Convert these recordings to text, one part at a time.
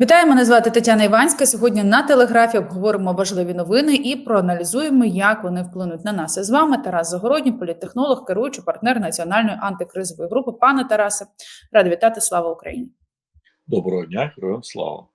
Вітаю, мене звати Тетяна Іванська. Сьогодні на телеграфі обговоримо важливі новини і проаналізуємо, як вони вплинуть на нас. І з вами Тарас Загородній, політтехнолог, керуючий партнер національної антикризової групи. Пане Тарасе, ради вітати. Слава Україні! Доброго дня, героям слава.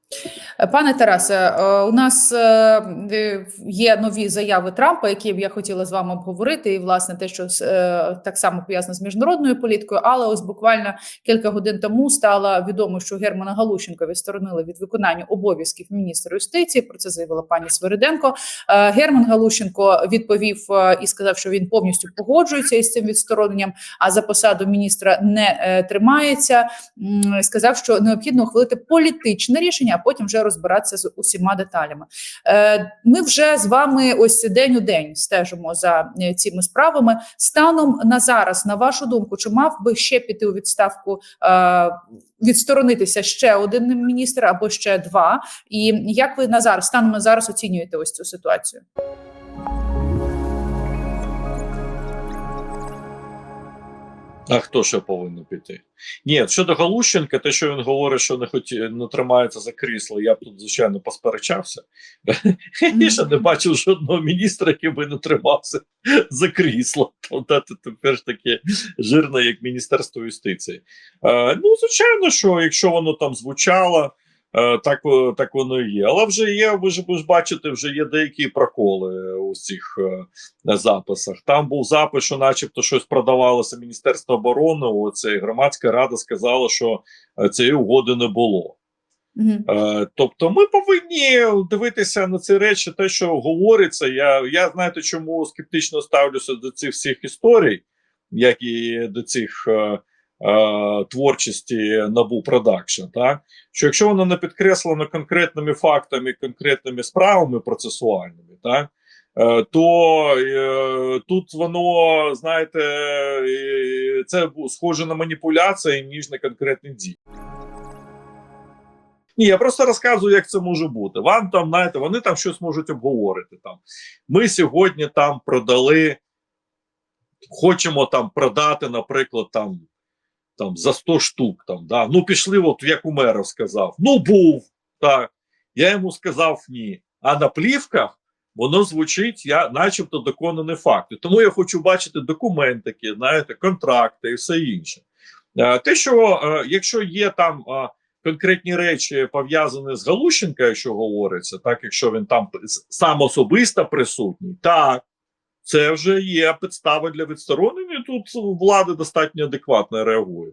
Пане Тарасе, е, у нас е, є нові заяви Трампа, які б я хотіла з вами обговорити, і власне те, що е, так само пов'язано з міжнародною політикою. Але ось буквально кілька годин тому стало відомо, що Германа Галущенка відсторонили від виконання обов'язків міністра юстиції. Про це заявила пані Свириденко. Герман Галущенко відповів і сказав, що він повністю погоджується із цим відстороненням, а за посаду міністра не тримається. Сказав, що необхідно ухвалити політичне рішення потім вже розбиратися з усіма деталями. Е, Ми вже з вами ось день у день стежимо за е, цими справами. Станом на зараз, на вашу думку, чи мав би ще піти у відставку? Е, Відсторонитися ще один міністр або ще два, і як ви на зараз станом зараз оцінюєте ось цю ситуацію? А хто ще повинен піти? Ні, щодо Галущенка, те, що він говорить, що не хоті, не тримається за крісло, я б тут, звичайно, посперечався. Я ще не бачив жодного міністра, який би не тримався за крісло. Тобто тепер ж таке жирне, як Міністерство юстиції. Е, ну, звичайно, що якщо воно там звучало. Е, так так воно і є. Але вже є, ви ж ви ж бачите, вже є деякі проколи у цих е, записах. Там був запис, що, начебто, щось продавалося Міністерство оборони. Оце громадська рада сказала, що е, цієї угоди не було. Mm -hmm. Тобто, ми повинні дивитися на ці речі, те, що говориться. Я я знаєте, чому скептично ставлюся до цих всіх історій, як і до цих Е, творчості набу продакшн, так що якщо воно не підкреслено конкретними фактами, конкретними справами процесуальними, так е, то е, тут воно знаєте, це схоже на маніпуляції ніж на конкретні дії. Ні, я просто розказую, як це може бути. Вам там, знаєте, вони там щось можуть обговорити. Там Ми сьогодні там продали, хочемо там продати, наприклад, там там за 100 штук. Там, да. Ну, пішли, от як Умеров сказав. Ну, був. так. Я йому сказав ні. А на плівках воно звучить, я, начебто, доконані факти. Тому я хочу бачити документики, знаєте, контракти і все інше. Е, те, що е, якщо є там е, конкретні речі пов'язані з Галущенка, що говориться, так якщо він там сам особисто присутній, так це вже є підстава для відсторонення. Тут влада достатньо адекватно реагує.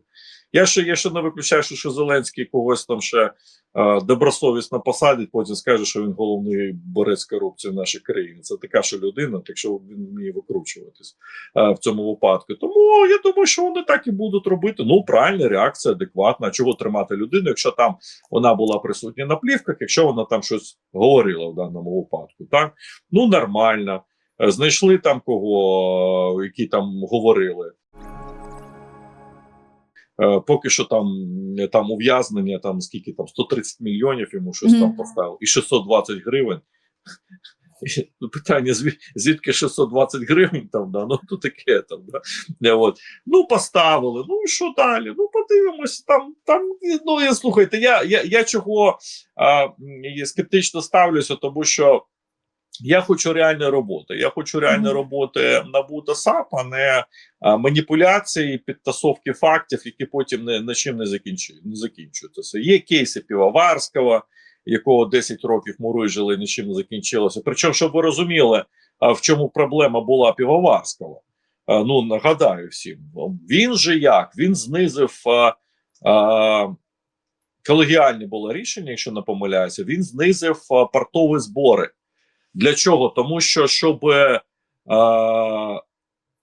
Я ще я ще не виключаю, що Зеленський когось там ще е, добросовісно посадить, потім скаже, що він головний борець корупції в нашій країні. Це така ж людина, так що він вміє викручуватись е, в цьому випадку. Тому я думаю, що вони так і будуть робити. Ну, правильна реакція, адекватна. Чого тримати людину, якщо там вона була присутня на плівках, якщо вона там щось говорила в даному випадку, так ну нормально. Е, знайшли там кого, які там говорили. Е, поки що там там ув'язнення, там скільки там 130 мільйонів йому щось mm -hmm. там поставили, і 620 гривень. Питання: звідки 620 гривень там, да, ну то таке там. Да. От. Ну, поставили. Ну і що далі? Ну, подивимось, там, там, ну я слухайте, я я, я чого а, скептично ставлюся, тому що. Я хочу реальної роботи. Я хочу реальної роботи НАБУ та САП, а не а, маніпуляції, підтасовки фактів, які потім не на чим не закінчують. Не закінчуються. Є кейси Півоварського, якого 10 років мурижили, нічим не закінчилося. Причому, щоб ви розуміли, а, в чому проблема була Півоварського. А, ну нагадаю всім, він же як він знизив. А, а, Колегіальне було рішення, якщо не помиляюся, він знизив портові збори. Для чого? Тому що щоб е,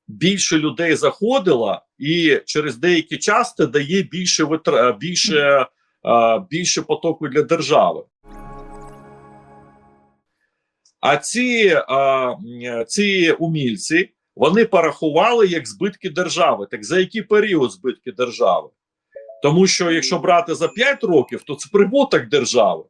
більше людей заходило, і через деякий час це дає більше витра, більше, е, більше потоку для держави. А ці, е, ці умільці вони порахували як збитки держави. Так за який період збитки держави? Тому що якщо брати за 5 років, то це прибуток держави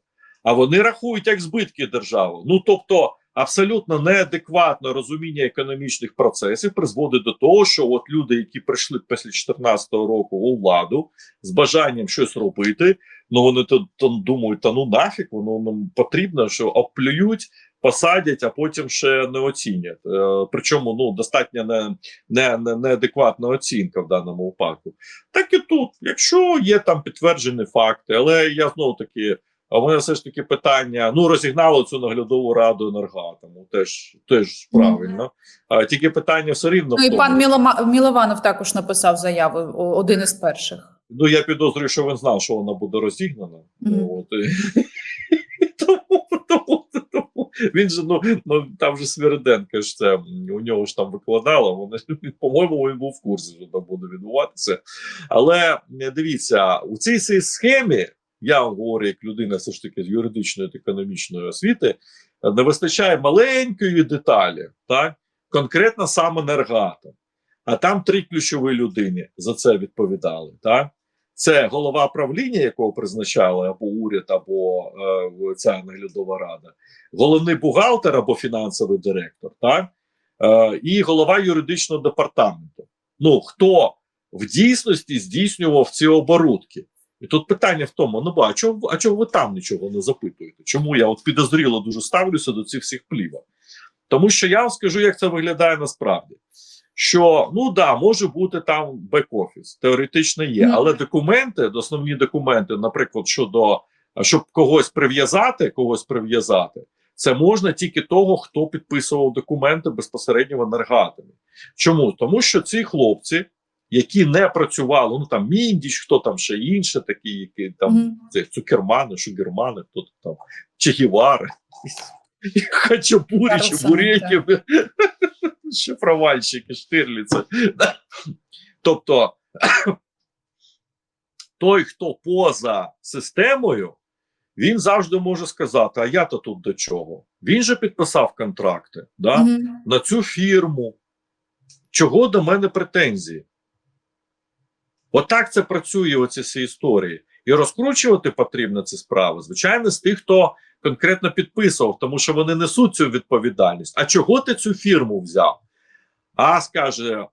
а вони рахують як збитки держави. Ну тобто абсолютно неадекватне розуміння економічних процесів призводить до того, що от люди, які прийшли після 2014 року у владу з бажанням щось робити, Ну вони то, то думають, та ну нафіг, воно нам потрібно, що оплюють, посадять, а потім ще не оцінять. Е, причому ну достатньо не, не, не, неадекватна оцінка в даному випадку. Так і тут, якщо є там підтверджені факти, але я знову таки. А мене все ж таки питання: ну розігнали цю наглядову раду енергоатому, теж теж правильно. А тільки питання все рівно. Ну і пан Мілома... Мілованов також написав заяву, один із перших. Ну, я підозрюю, що він знав, що вона буде розігнана. Мгм. Ну, От, тому, тому, тому він же, ну, ну там же Свириденко ж це у нього ж там викладало. Вони по-моєму, він був в курсі, що там буде відбуватися. Але дивіться, у цій цій схемі, я говорю, як людина все ж таки з юридичної та економічної освіти, е, не вистачає маленької деталі, так? конкретно сам енергатом. А там три ключові людини за це відповідали. Так? Це голова правління, якого призначали або уряд, або е, ця наглядова рада, головний бухгалтер або фінансовий директор, так? Е, і голова юридичного департаменту. Ну хто в дійсності здійснював ці оборудки? І тут питання в тому: ну ба, а чого, а чого ви там нічого не запитуєте? Чому я от підозріло дуже ставлюся до цих всіх плівок? Тому що я вам скажу, як це виглядає насправді. Що ну да, може бути там бек-офіс, теоретично є, Ну. але документи, основні документи, наприклад, щодо щоб когось прив'язати, когось прив'язати, це можна тільки того, хто підписував документи безпосередньо в енергатомі. Чому? Тому що ці хлопці, які не працювали, ну там Міндіч, хто там ще інше, такі, які там Мгм. це цукермани, шугермани, хто там Чегівари, Хачапурі, Чебуреків, шифровальщики, Штирліци. Тобто той, хто поза системою, він завжди може сказати: а я-то тут до чого? Він же підписав контракти да? Мгм. на цю фірму. Чого до мене претензії? Отак це працює оці всі історії. І розкручувати потрібно ці справи, звичайно, з тих, хто конкретно підписував, тому що вони несуть цю відповідальність. А чого ти цю фірму взяв? А скаже,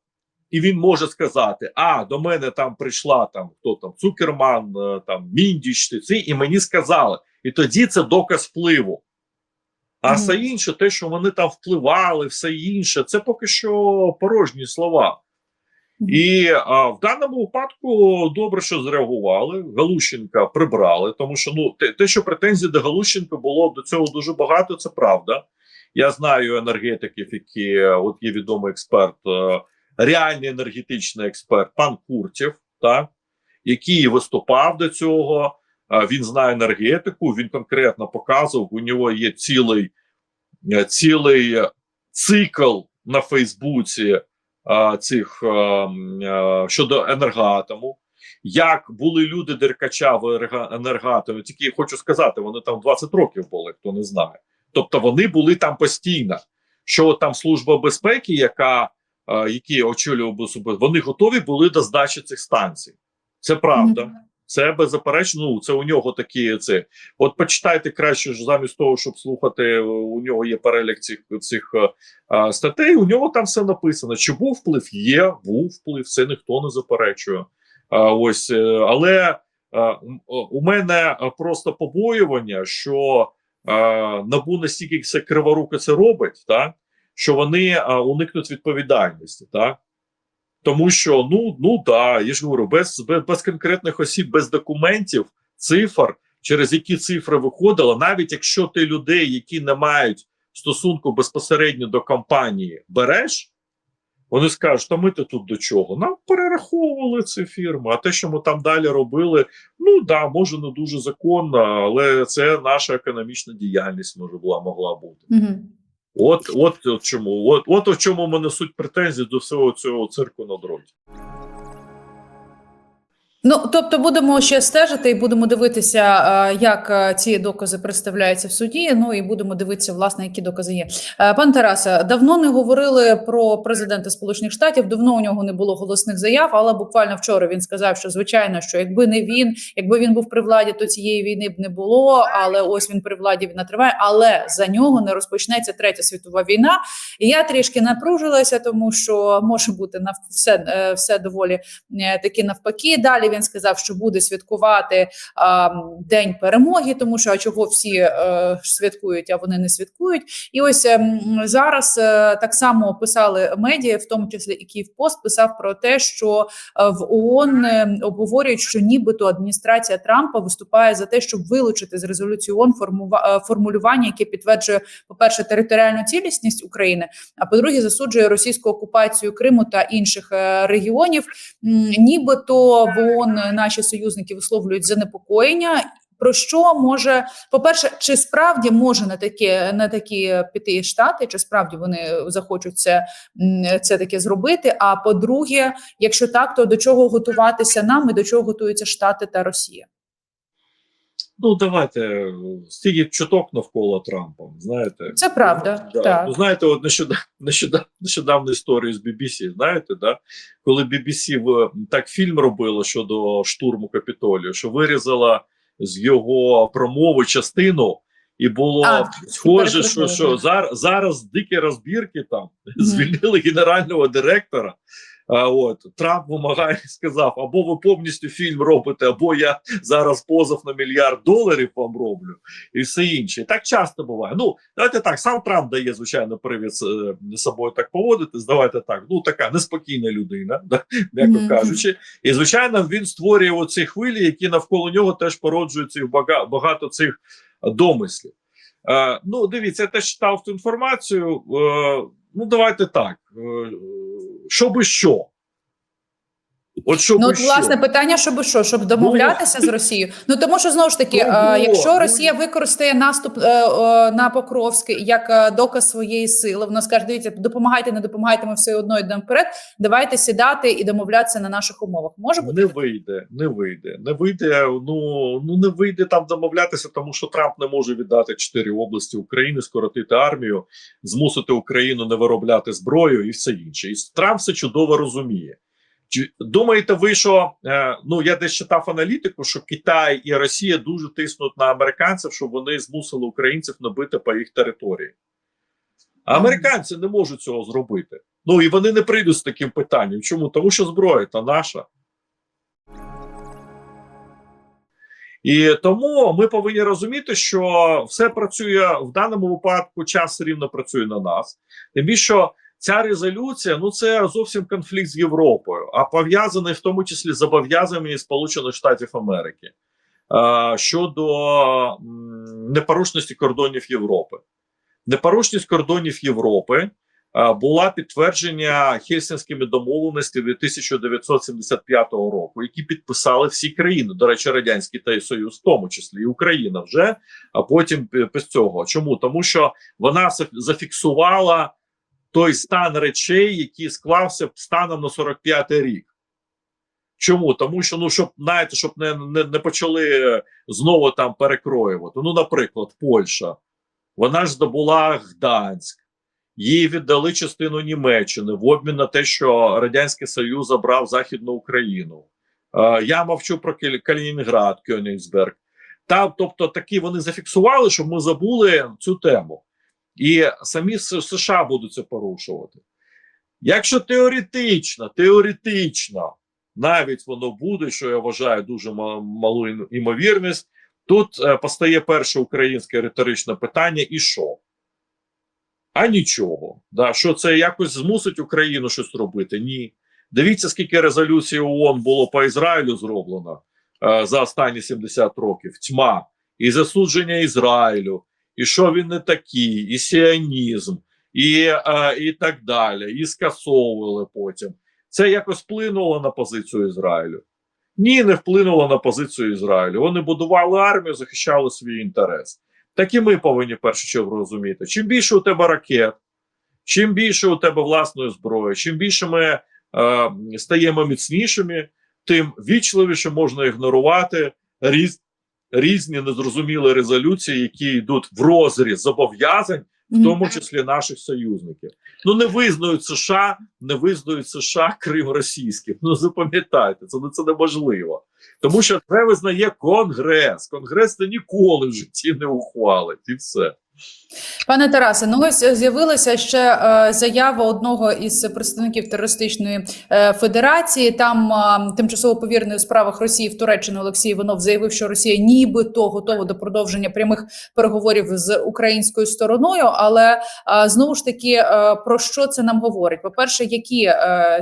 і він може сказати: А, до мене там прийшла там хто там Цукерман, е, там Міндіч, ти ці, і мені сказали. І тоді це доказ впливу. А Мгм. все інше, те, що вони там впливали, все інше, це поки що порожні слова. І а, в даному випадку добре, що зреагували. Галущенка прибрали, тому що ну те, те, що претензій до Галущенка було до цього дуже багато, це правда. Я знаю енергетиків, які от є відомий експерт, е, реальний енергетичний експерт, пан Куртєв, так, який виступав до цього. Він знає енергетику, він конкретно показував. У нього є цілий, е, цілий цикл на Фейсбуці цих щодо енергоатому. Як були люди деркача в енерго- енергоатомі, тільки хочу сказати, вони там 20 років були, хто не знає. Тобто вони були там постійно. Що там служба безпеки, яка які очолював вони готові були до здачі цих станцій. Це правда. Це беззаперечно. Ну це у нього такі це. От почитайте краще ж замість того, щоб слухати. У нього є перелік цих цих е, а, статей. У нього там все написано. Чи був вплив? Є, був вплив. Це ніхто не заперечує. А, ось, е, але а, у мене е, просто побоювання, що а, набу настільки все криворуке це робить, так що вони а, уникнуть відповідальності, так. Тому що ну ну да, я ж говорю, без, без, без конкретних осіб, без документів, цифр, через які цифри виходили, навіть якщо ти людей, які не мають стосунку безпосередньо до компанії, береш, вони скажуть, та ми то тут до чого? Нам перераховували ці фірми, а те, що ми там далі робили, ну да, може не дуже законно, але це наша економічна діяльність може була могла бути. Мгм. От, от, от чому, от, от у чому мене суть претензії до всього цього цирку на дроті. Ну, тобто будемо ще стежити і будемо дивитися, е, як е, ці докази представляються в суді. Ну і будемо дивитися, власне, які докази є. Е, Пан Тарасе, давно не говорили про президента Сполучених Штатів. Давно у нього не було голосних заяв, але буквально вчора він сказав, що звичайно, що якби не він, якби він був при владі, то цієї війни б не було. Але ось він при владі війна триває. Але за нього не розпочнеться третя світова війна. І я трішки напружилася, тому що може бути на все, все доволі таки навпаки. Далі Він сказав, що буде святкувати а, день перемоги, тому що а чого всі е, святкують, а вони не святкують. І ось ем, зараз е, так само писали медіа, в тому числі і Київпост писав про те, що е, в ООН обговорюють, що нібито адміністрація Трампа виступає за те, щоб вилучити з резолюції ООН формулювання, яке підтверджує, по перше, територіальну цілісність України, а по-друге, засуджує російську окупацію Криму та інших регіонів. Нібито в ООН наші союзники висловлюють занепокоєння. Про що може по-перше, чи справді може на такі на такі піти штати, чи справді вони захочуть це, це таке зробити? А по-друге, якщо так, то до чого готуватися нам і до чого готуються Штати та Росія? Ну, давайте е, стільки чуток навколо Трампа. Знаєте, Це правда, Да. так. Ну, знаєте, от нещодавно, нещодавно, нещодавно історію з BBC, знаєте, да? коли BBC в, так фільм робило щодо штурму Капітолію, що вирізала з його промови частину, і було А, схоже, що, що зараз, зараз дикі розбірки там звільнили генерального директора. А от Трамп вимагає, сказав: або ви повністю фільм робите, або я зараз позов на мільярд доларів вам роблю, і все інше. Так часто буває. Ну давайте так. Сам Трамп дає звичайно привід е, собою так поводитись. Давайте так. Ну така неспокійна людина, да, м'яко Мгм. кажучи. І звичайно, він створює оці хвилі, які навколо нього теж породжують цих бага- багато цих домислів. Е, ну, дивіться, я теж читав цю інформацію. Е, ну, давайте так. Е, що би що? От що Ну, от, власне, що? питання, щоб що, щоб домовлятися з Росією. Ну тому що знову ж таки, Ну, е, ну, якщо ну, Росія використає наступ е, на Покровськ як е, доказ своєї сили, вона скаже: дивіться, допомагайте, не допомагайте, ми все одно йдемо вперед. Давайте сідати і домовлятися на наших умовах. Може бути Не вийде, не вийде. Не вийде. Ну ну не вийде там домовлятися, тому що Трамп не може віддати чотири області України, скоротити армію, змусити Україну не виробляти зброю і все інше. І Трамп це чудово розуміє. Думаєте, ви що е, ну я десь читав аналітику, що Китай і Росія дуже тиснуть на американців, щоб вони змусили українців набити по їх території? А американці не можуть цього зробити. Ну і вони не прийдуть з таким питанням. Чому? Тому що зброя та наша. І тому ми повинні розуміти, що все працює в даному випадку, час рівно працює на нас. Тим більше, ця резолюція ну це зовсім конфлікт з Європою, а пов'язаний в тому числі зобов'язаннями Сполучених Штатів Америки щодо непорушності кордонів Європи. Непорушність кордонів Європи була підтвердження Хельсінськими домовленостями 1975 року, які підписали всі країни. До речі, радянський та Союз, в тому числі і Україна вже. А потім без цього. Чому тому, що вона заф- зафіксувала той стан речей, який склався станом на 45-й рік. Чому? Тому що ну щоб знаєте, щоб не, не, не почали знову там перекроювати. Ну, наприклад, Польща. Вона ж здобула Гданськ, їй віддали частину Німеччини в обмін на те, що Радянський Союз забрав Західну Україну. Е, я мовчу про Калінінград, Кьонігсберг. Та, тобто, такі вони зафіксували, щоб ми забули цю тему. І самі США будуть це порушувати. Якщо теоретично, теоретично, навіть воно буде, що я вважаю дуже ма- малу імовірність, тут е, постає перше українське риторичне питання: і що? А нічого. Да, що це якось змусить Україну щось робити? Ні. Дивіться, скільки резолюцій ООН було по Ізраїлю зроблено е, за останні 70 років. Тьма і засудження Ізраїлю, і що він не такий, і сіонізм, і, е, і так далі. І скасовували потім. Це якось вплинуло на позицію Ізраїлю. Ні, не вплинуло на позицію Ізраїлю. Вони будували армію, захищали свій інтерес. Так і ми повинні першу чергу розуміти: чим більше у тебе ракет, чим більше у тебе власної зброї, чим більше ми е, стаємо міцнішими, тим вічливіше можна ігнорувати різ, різні незрозумілі резолюції, які йдуть в розріз зобов'язань, в тому числі наших союзників. Ну не визнають США, не визнають США Крим російським. Ну запам'ятайте, це, це неможливо. Тому що це визнає Конгрес. Конгрес це ніколи в житті не ухвалить, і все. Пане Тарасе, ну ось е, з'явилася ще е, заява одного із представників терористичної е, федерації. Там тимчасово повірений у справах Росії в Туреччині Олексій Іванов заявив, що Росія нібито готова до продовження прямих переговорів з українською стороною. Але знову ж таки, про що це нам говорить? По перше, які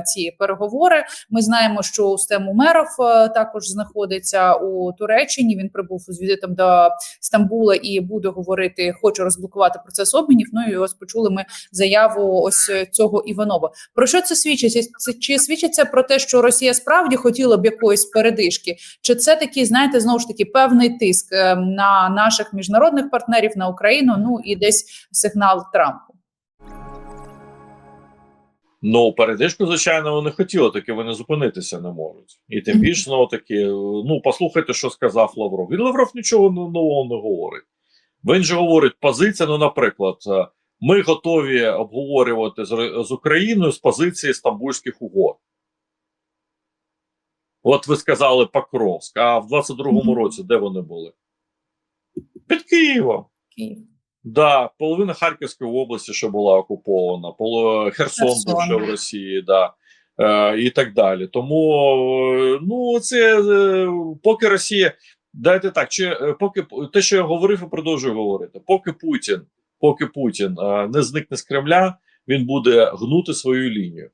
ці переговори? Ми знаємо, що Устем Умеров також знаходиться у Туреччині. Він прибув з візитом до Стамбула і буде говорити, хочу розблокувати процес обмінів. Ну і ось почули ми заяву ось цього Іванова. Про що це свідчить? Це чи свідчить це про те, що Росія справді хотіла б якоїсь передишки? Чи це такий, знаєте, знову ж таки певний тиск е, на наших міжнародних партнерів на Україну? Ну і десь сигнал Трампу? Ну, передишку, звичайно, вони хотіли, таки вони зупинитися не можуть. І тим більше, знову таки, ну, послухайте, що сказав Лавров. Він Лавров нічого ну- нового не говорить. Він же говорить, позиція, ну, наприклад, е, ми готові обговорювати з, з Україною з позиції стамбульських угод. От ви сказали Покровськ, а в 22-му році де вони були? Під Києвом. Київ. Да, половина Харківської області, що була окупована, поло... Херсон, Херсон. був ще в Росії, да, е, і так далі. Тому е, ну це е, поки Росія, дайте так, чи е, поки те, що я говорив, і продовжую говорити, поки Путін, поки Путін е, не зникне з Кремля, він буде гнути свою лінію.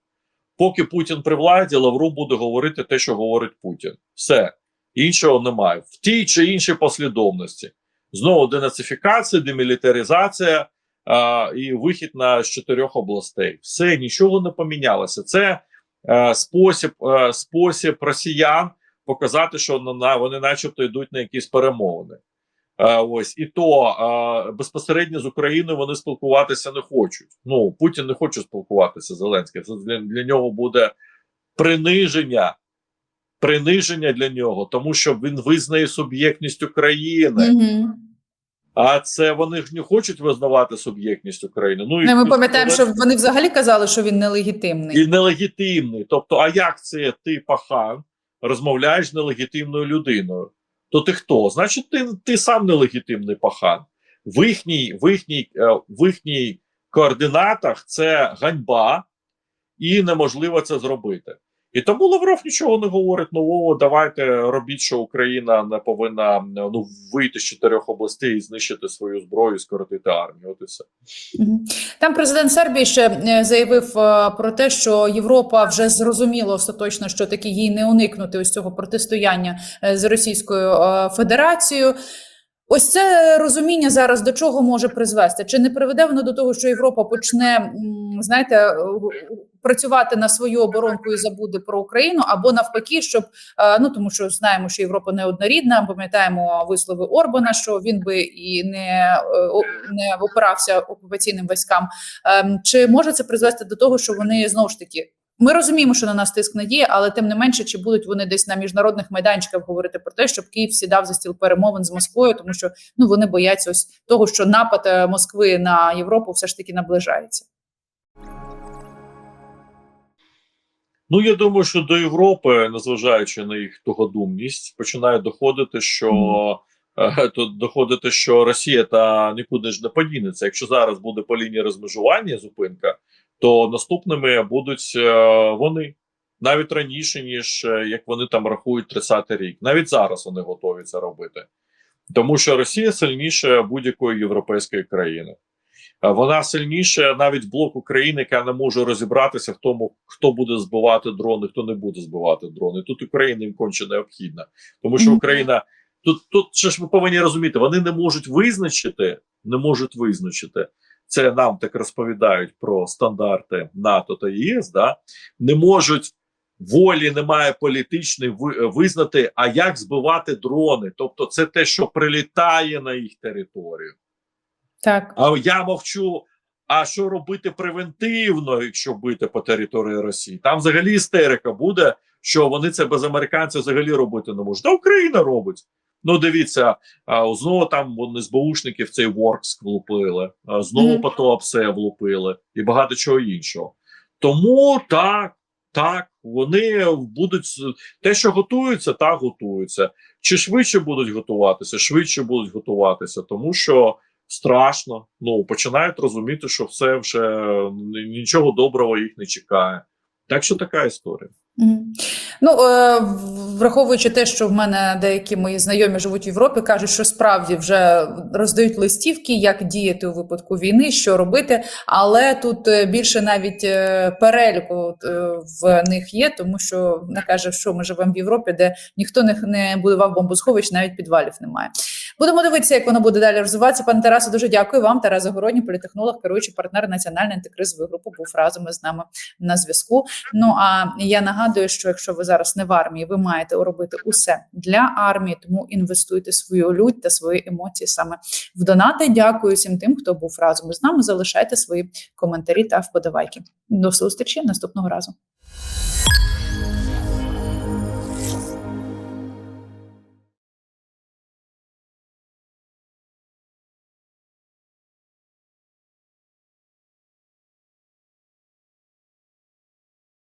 Поки Путін при владі, Лавров буде говорити те, що говорить Путін. Все іншого немає в тій чи іншій послідовності. Знову денацифікація, демілітаризація а, і вихід на з чотирьох областей. Все нічого не помінялося. Це е, спосіб, е, спосіб росіян показати, що на, вони, начебто, йдуть на якісь перемовини. Е, ось і то е, безпосередньо з Україною вони спілкуватися не хочуть. Ну Путін не хоче спілкуватися з Зеленським. Це для, для нього буде приниження. Приниження для нього, тому що він визнає суб'єктність України. А це вони ж не хочуть визнавати суб'єктність України. Ну і ми пам'ятаємо, що вони взагалі казали, що він нелегітимний. і нелегітимний. Тобто, а як це ти, пахан, розмовляєш з нелегітимною людиною? То ти хто? Значить, ти, ти сам нелегітимний пахан. В їхній, в їхній, е, в їхній координатах це ганьба, і неможливо це зробити. І тому Лавров нічого не говорить нового. Давайте робіть, що Україна не повинна ну вийти з чотирьох областей і знищити свою зброю, скоротити армію. От і все. Там президент Сербії ще е, заявив е, про те, що Європа вже зрозуміла остаточно, що таки їй не уникнути ось цього протистояння е, з Російською Федерацією. Ось це розуміння зараз до чого може призвести? Чи не приведе воно до того, що Європа почне знаєте працювати на свою оборонку і забуде про Україну, або навпаки, щоб е, ну тому, що знаємо, що Європа не однорідна. Пам'ятаємо вислови Орбана, що він би і не, е, не опирався окупаційним військам. Ем, Чи може це призвести до того, що вони знову ж таки? Ми розуміємо, що на нас тиск не діє, але тим не менше, чи будуть вони десь на міжнародних майданчиках говорити про те, щоб Київ сідав за стіл перемовин з Москвою, тому що ну вони бояться ось того, що напад е, Москви на Європу все ж таки наближається. Ну я думаю, що до Європи, незважаючи на їх тугодумність, починає доходити, що е, то доходити, що Росія та нікуди ж не подінеться. Якщо зараз буде по лінії розмежування зупинка, то наступними будуть е, вони навіть раніше, ніж е, як вони там рахують 30-й рік. Навіть зараз вони готові це робити, тому що Росія сильніша будь-якої європейської країни. Е, Вона сильніше навіть блок України, яка не може розібратися в тому, хто буде збивати дрони, хто не буде збивати дрони. Тут Україна їм конче необхідна, тому що Україна тут, тут ще ж ви повинні розуміти, вони не можуть визначити, не можуть визначити. Це нам так розповідають про стандарти НАТО та ЄС. Да не можуть волі, немає політичної визнати, а як збивати дрони. Тобто, це те, що прилітає на їх територію. Так, А я мовчу. А що робити превентивно, якщо бити по території Росії? Там взагалі істерика буде, що вони це без американців взагалі робити не можуть. Та Україна робить. Ну, дивіться, а, знову там вони з баушників цей Воркс влупили, а, знову Мгм. по Туапсе влупили і багато чого іншого. Тому так, так, вони будуть те, що готуються, так готуються. Чи швидше будуть готуватися? Швидше будуть готуватися, тому що страшно. Ну починають розуміти, що все вже нічого доброго їх не чекає. Так що така історія. Ну, е, враховуючи те, що в мене деякі мої знайомі живуть в Європі, кажуть, що справді вже роздають листівки, як діяти у випадку війни, що робити. Але тут е, більше навіть е, переліку в них є, тому що не каже, що ми живемо в Європі, де ніхто не будував бомбосховищ, навіть підвалів немає. Будемо дивитися, як воно буде далі розвиватися. Пане Тарасе, дуже дякую вам. Тарас Загородній, політехнолог, керуючий партнер національної антикризової групи, був разом із нами на зв'язку. Ну а я нагадую, що якщо ви зараз не в армії, ви маєте робити усе для армії, тому інвестуйте свою лють та свої емоції саме в донати. Дякую всім тим, хто був разом із нами. Залишайте свої коментарі та вподобайки. До зустрічі наступного разу.